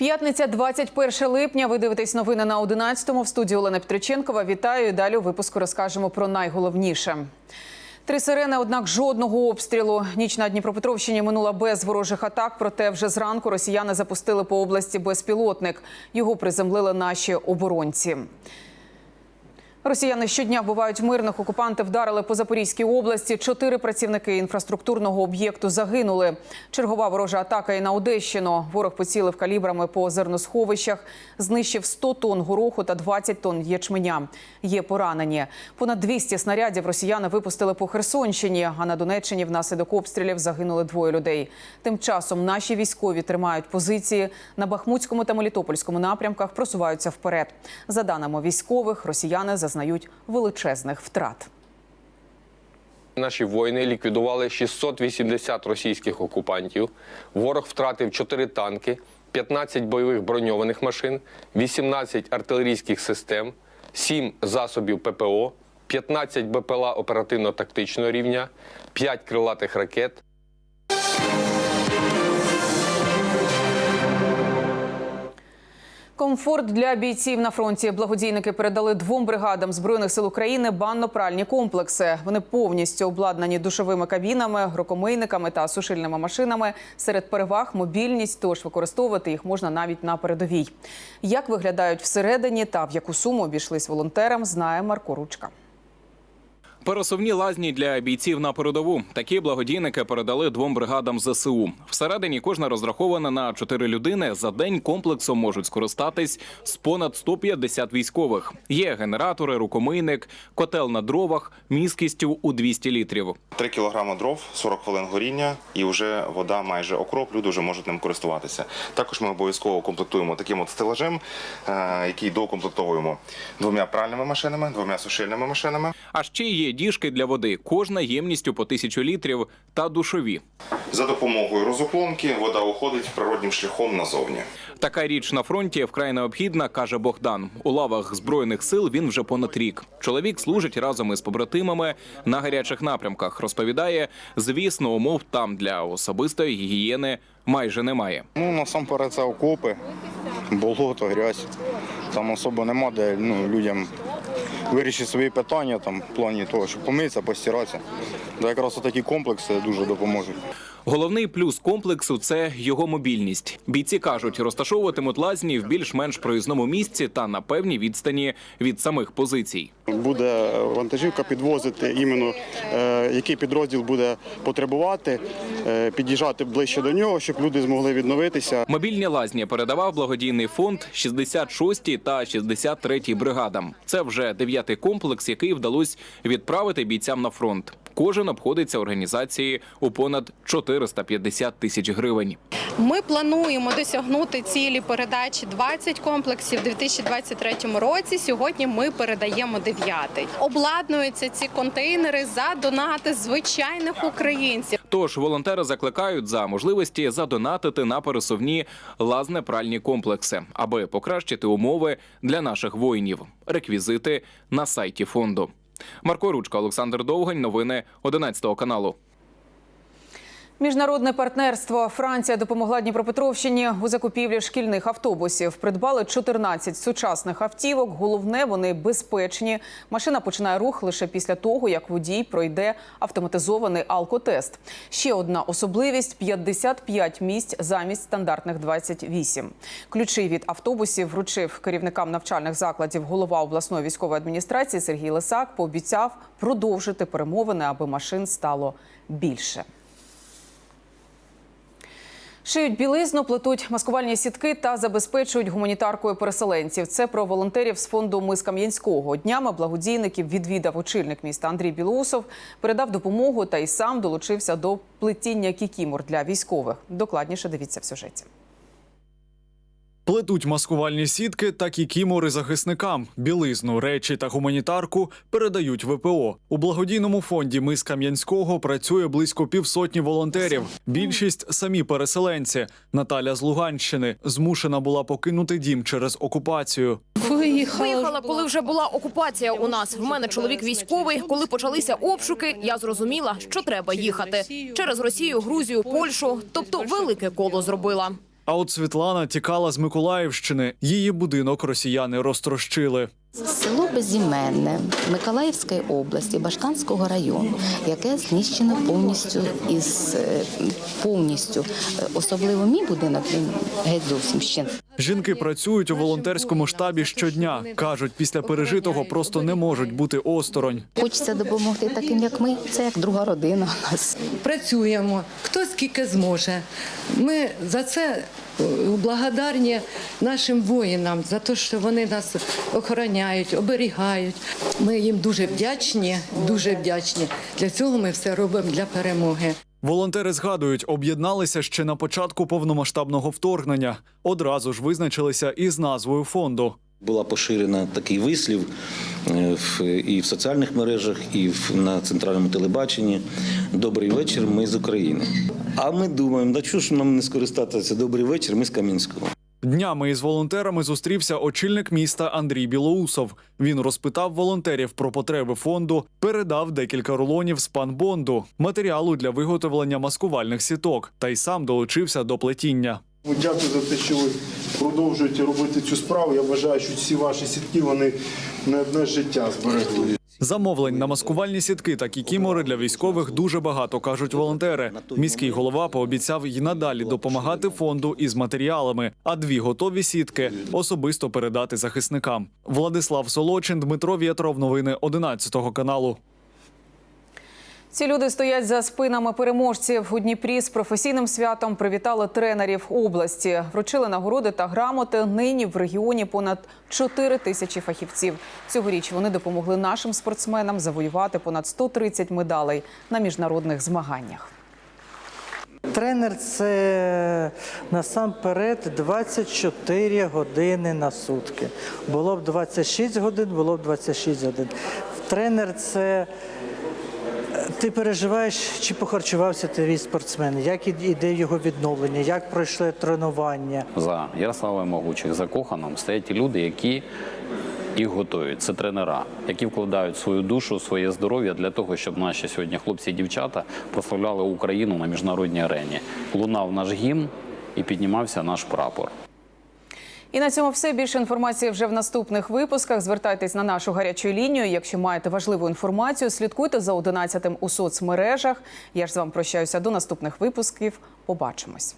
П'ятниця, 21 липня. Ви дивитесь новини на 11-му. В студії Олена Петриченкова. Вітаю. І Далі у випуску розкажемо про найголовніше. Три сирени, однак жодного обстрілу. Ніч на Дніпропетровщині минула без ворожих атак. Проте вже зранку росіяни запустили по області безпілотник. Його приземлили наші оборонці. Росіяни щодня вбивають мирних. Окупанти вдарили по Запорізькій області. Чотири працівники інфраструктурного об'єкту загинули. Чергова ворожа атака і на Одещину. Ворог поцілив калібрами по зерносховищах, знищив 100 тонн гороху та 20 тонн ячменя. Є поранені. Понад 200 снарядів росіяни випустили по Херсонщині. А на Донеччині внаслідок обстрілів загинули двоє людей. Тим часом наші військові тримають позиції на Бахмутському та Мелітопольському напрямках. Просуваються вперед. За даними військових, росіяни зазнають величезних втрат. Наші воїни ліквідували 680 російських окупантів. Ворог втратив 4 танки, 15 бойових броньованих машин, 18 артилерійських систем, 7 засобів ППО, 15 БПЛА оперативно-тактичного рівня, 5 крилатих ракет. Комфорт для бійців на фронті. Благодійники передали двом бригадам збройних сил України банно-пральні комплекси. Вони повністю обладнані душовими кабінами, рукомийниками та сушильними машинами. Серед переваг мобільність, тож використовувати їх можна навіть на передовій. Як виглядають всередині та в яку суму обійшлись волонтерам, знає Марко Ручка. Пересувні лазні для бійців на передову. Такі благодійники передали двом бригадам ЗСУ. Всередині кожна розрахована на чотири людини. За день комплексом можуть скористатись з понад 150 військових. Є генератори, рукомийник, котел на дровах міськістю у 200 літрів. 3 кілограми дров, 40 хвилин горіння і вже вода майже окроп. Люди вже можуть ним користуватися. Також ми обов'язково комплектуємо таким от стелажем, е, який доукомплектовуємо двома пральними машинами, двома сушильними машинами. А ще є діжки для води, кожна ємністю по тисячу літрів та душові. За допомогою розуклонки вода уходить природнім шляхом назовні. Така річ на фронті вкрай необхідна, каже Богдан. У лавах збройних сил він вже понад рік. Чоловік служить разом із побратимами на гарячих напрямках. Розповідає, звісно, умов там для особистої гігієни майже немає. Ну, насамперед це окопи, болото, грязь. Там особо нема, де ну, людям вирішити свої питання там, в плані того, щоб помитися, постиратися. То якраз такі комплекси дуже допоможуть. Головний плюс комплексу це його мобільність. Бійці кажуть, розташовуватимуть лазні в більш-менш проїзному місці та на певній відстані від самих позицій. буде вантажівка підвозити іменно е, який підрозділ буде потребувати, е, під'їжджати ближче до нього, щоб люди змогли відновитися. Мобільні лазні передавав благодійний фонд 66-й та 63-й бригадам. Це вже дев'ятий комплекс, який вдалося відправити бійцям на фронт. Кожен обходиться організації у понад 450 тисяч гривень. Ми плануємо досягнути цілі передачі 20 комплексів у 2023 році. Сьогодні ми передаємо 9. Обладнуються ці контейнери за донати звичайних українців. Тож волонтери закликають за можливості задонатити на пересувні лазне-пральні комплекси, аби покращити умови для наших воїнів. Реквізити на сайті фонду. Марко Ручка, Олександр Довгань. Новини 11 каналу. Міжнародне партнерство Франція допомогла Дніпропетровщині у закупівлі шкільних автобусів. Придбали 14 сучасних автівок. Головне, вони безпечні. Машина починає рух лише після того, як водій пройде автоматизований алкотест. Ще одна особливість: 55 місць замість стандартних 28. Ключі від автобусів вручив керівникам навчальних закладів голова обласної військової адміністрації Сергій Лисак. Пообіцяв продовжити перемовини, аби машин стало більше. Шиють білизну, плетуть маскувальні сітки та забезпечують гуманітаркою переселенців. Це про волонтерів з фонду Мис Кам'янського. Днями благодійників відвідав очільник міста Андрій Білоусов, передав допомогу та й сам долучився до плетіння кікімор для військових. Докладніше дивіться в сюжеті. Плетуть маскувальні сітки та кікімори захисникам. Білизну, речі та гуманітарку передають ВПО. У благодійному фонді Мис Кам'янського працює близько півсотні волонтерів. Більшість самі переселенці. Наталя з Луганщини змушена була покинути дім через окупацію. Виїхала, коли вже була окупація у нас. В мене чоловік військовий. Коли почалися обшуки, я зрозуміла, що треба їхати через Росію, Грузію, Польщу. Тобто велике коло зробила. А от Світлана тікала з Миколаївщини. Її будинок росіяни розтрощили. Село Безіменне Миколаївської області, Баштанського району, яке знищено повністю із е, повністю. Е, Особливо мій будинок він геть зовсім ще. Жінки працюють у волонтерському штабі щодня. кажуть, після пережитого просто не можуть бути осторонь. Хочеться допомогти таким, як ми. Це як друга родина у нас. працюємо, хто скільки зможе. Ми за це е, благодарні нашим воїнам за те, що вони нас охороняють, оберігають. Ми їм дуже вдячні, дуже вдячні. Для цього ми все робимо для перемоги. Волонтери згадують, об'єдналися ще на початку повномасштабного вторгнення. Одразу ж визначилися із назвою фонду. Була поширена такий вислів е, і в соціальних мережах, і на центральному телебаченні. Добрий вечір, ми з України. А ми думаємо, да чого ж нам не скористатися? Добрий вечір, ми з Кам'янського. Днями із волонтерами зустрівся очільник міста Андрій Білоусов. Він розпитав волонтерів про потреби фонду, передав декілька рулонів з панбонду, матеріалу для виготовлення маскувальних сіток, та й сам долучився до плетіння. Дякую за те, що ви продовжуєте робити цю справу. Я вважаю, що всі ваші сітки вони не одне життя зберегли. Замовлень на маскувальні сітки та кікімори для військових дуже багато, кажуть волонтери. Міський голова пообіцяв й надалі допомагати фонду із матеріалами, а дві готові сітки особисто передати захисникам. Владислав Солочин, Дмитро Вєтров. Новини 11 каналу. Ці люди стоять за спинами переможців у Дніпрі з професійним святом. Привітали тренерів області, вручили нагороди та грамоти. Нині в регіоні понад 4 тисячі фахівців. Цьогоріч вони допомогли нашим спортсменам завоювати понад 130 медалей на міжнародних змаганнях. Тренер це насамперед 24 години на сутки. Було б 26 годин, було б 26 годин. Тренер це ти переживаєш, чи похарчувався твій спортсмен, як іде його відновлення, як пройшли тренування. За Ярославою Могучих, за Коханом стоять люди, які їх готують. Це тренера, які вкладають свою душу, своє здоров'я для того, щоб наші сьогодні хлопці і дівчата прославляли Україну на міжнародній арені. Лунав наш гімн і піднімався наш прапор. І на цьому все. Більше інформації вже в наступних випусках. Звертайтесь на нашу гарячу лінію. Якщо маєте важливу інформацію, слідкуйте за 11 у соцмережах. Я ж з вами прощаюся до наступних випусків. Побачимось.